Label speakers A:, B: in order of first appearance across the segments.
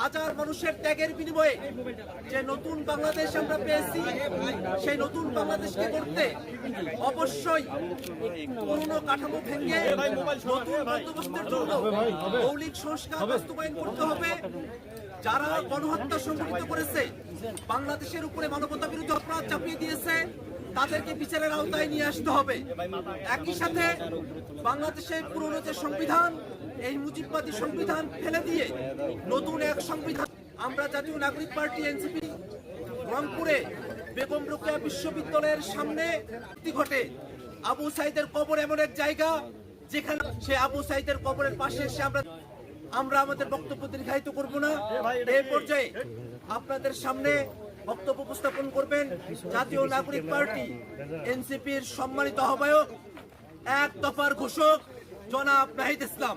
A: হাজার মানুষের ত্যাগের বিনিময়ে যে নতুন বাংলাদেশ আমরা পেয়েছি, সেই নতুন বাংলাদেশকে করতে অবশ্যই পুরনো কাঠামো ভেঙে নতুন বন্দোবস্তের জন্য মৌলিক সংস্কার বাস্তবায়ন করতে হবে। যারা গণহত্যা সংঘটিত করেছে, বাংলাদেশের উপরে মানবতা বিরুদ্ধে অপরাধ চাপিয়ে দিয়েছে, তাদেরকে বিচারের আওতায় নিয়ে আসতে হবে। একই সাথে বাংলাদেশের পুরনো যে সংবিধান এই মুজিববাদী সংবিধান ফেলে দিয়ে নতুন এক সংবিধান। আমরা জাতীয় নাগরিক পার্টি, এনসিপি, রংপুরে বেগম রোকেয়া বিশ্ববিদ্যালয়ের সামনে ঘটে। আবু সাইদের কবর এমন এক জায়গা যেখানে সে আবু সাইদের কবরের পাশে এসে আমরা আমরা আমাদের বক্তব্য দীর্ঘায়িত করব না। এই পর্যায়ে আপনাদের সামনে বক্তব্য উপস্থাপন করবেন জাতীয় নাগরিক পার্টি, এনসিপির সম্মানিত আহ্বায়ক, এক দফার ঘোষক, জনাব নাহিদ ইসলাম।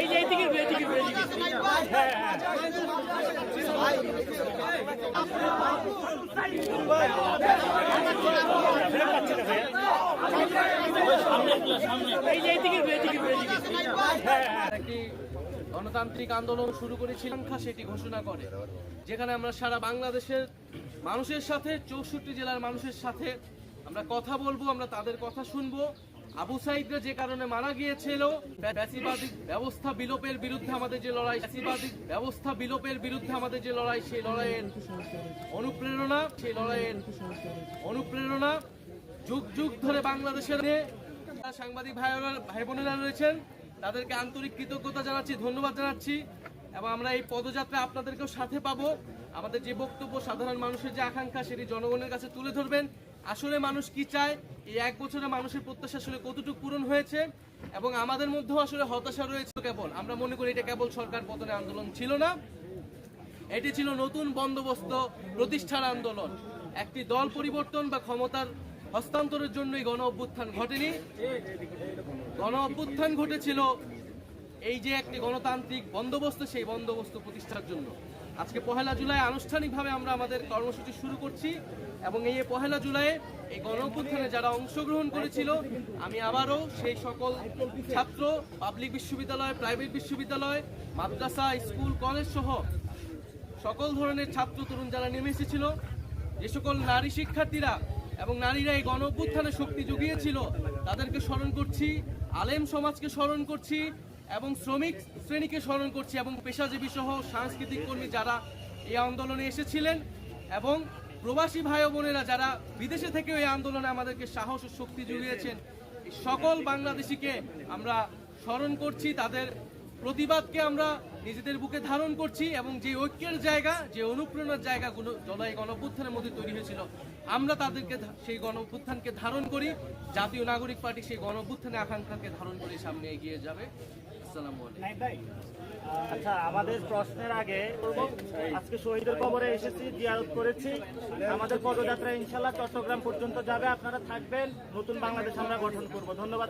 B: গণতান্ত্রিক আন্দোলন শুরু করেছিলাম সেটি ঘোষণা করে। যেখানে আমরা সারা বাংলাদেশের মানুষের সাথে, চৌষট্টি জেলার মানুষের সাথে আমরা কথা বলব, আমরা তাদের কথা শুনব। আবু সাইদরা যে কারণে মারা গিয়েছিল ব্যাসিবাদী ব্যবস্থা বিলোপের বিরুদ্ধে আমাদের যে লড়াই ব্যাসিবাদী ব্যবস্থা বিলোপের বিরুদ্ধে আমাদের যে লড়াই, সেই লড়াইয়ের অনুপ্রেরণা, সেই লড়াইয়ের অনুপ্রেরণা যুগ যুগ ধরে বাংলাদেশের সাংবাদিক ভাই ভাই বোনেরা রয়েছেন, তাদেরকে আন্তরিক কৃতজ্ঞতা জানাচ্ছি, ধন্যবাদ জানাচ্ছি, এবং আমরা এই পদযাত্রা আপনাদেরকেও সাথে পাবো। আমাদের যে বক্তব্য সাধারণ মানুষের যে আকাঙ্ক্ষা, সেটি জনগণের কাছে তুলে ধরবেন। আসলে মানুষ কি চায়? এই এক বছরে মানুষের প্রত্যাশা আসলে কতটুকু পূরণ হয়েছে? এবং আমাদের মধ্যেও আসলে হতাশা রয়েছে কেবল। আমরা মনে করি এটা কেবল সরকার পতনের আন্দোলন ছিল না। এটি ছিল নতুন বন্দোবস্ত প্রতিষ্ঠার আন্দোলন। একটি দল পরিবর্তন বা ক্ষমতার হস্তান্তরের জন্যই গণ অভ্যুত্থান ঘটেনি। গণ অভ্যুত্থান ঘটেছিল এই যে একটি গণতান্ত্রিক বন্দোবস্ত, সেই বন্দোবস্ত প্রতিষ্ঠার জন্য। আজকে পহেলা জুলাই আনুষ্ঠানিকভাবে আমরা আমাদের কর্মসূচি শুরু করছি এবং এই পহেলা জুলাইয়ে এই গণ অভ্যুত্থানে যারা অংশগ্রহণ করেছিল, আমি আবারও সেই সকল ছাত্র পাবলিক বিশ্ববিদ্যালয় প্রাইভেট বিশ্ববিদ্যালয়, মাদ্রাসা, স্কুল কলেজ সহ সকল ধরনের ছাত্র তরুণ যারা নেমে এসেছিল, যে সকল নারী শিক্ষার্থীরা এবং নারীরা এই গণ শক্তি জুগিয়েছিল, তাদেরকে স্মরণ করছি, আলেম সমাজকে স্মরণ করছি এবং শ্রমিক শ্রেণীকে স্মরণ করছি এবং পেশাজীবী সহ সাংস্কৃতিক কর্মী যারা এই আন্দোলনে এসেছিলেন এবং প্রবাসী ভাই বোনেরা যারা বিদেশে থেকেও এই আন্দোলনে আমাদেরকে সাহস ও শক্তি জুগিয়েছেন সকল বাংলাদেশিকে আমরা স্মরণ করছি, তাদের প্রতিবাদকে আমরা নিজেদের বুকে ধারণ করছি এবং যে ঐক্যের জায়গা, যে অনুপ্রেরণার জায়গাগুলো জলাই গণঅভ্যুত্থানের মধ্যে তৈরি হয়েছিল, আমরা তাদেরকে সেই গণঅভ্যুত্থানকে ধারণ করি, জাতীয় নাগরিক পার্টি সেই গণঅভ্যুত্থানের আকাঙ্ক্ষাকে ধারণ করে সামনে এগিয়ে যাবে।
C: আচ্ছা আমাদের প্রশ্নের আগে আজকে শহীদের কবরে এসেছি, জিয়ারত করেছি। আমাদের পদযাত্রা ইনশাল্লাহ চট্টগ্রাম পর্যন্ত যাবে, আপনারা থাকবেন, নতুন বাংলাদেশ আমরা গঠন করব। ধন্যবাদ।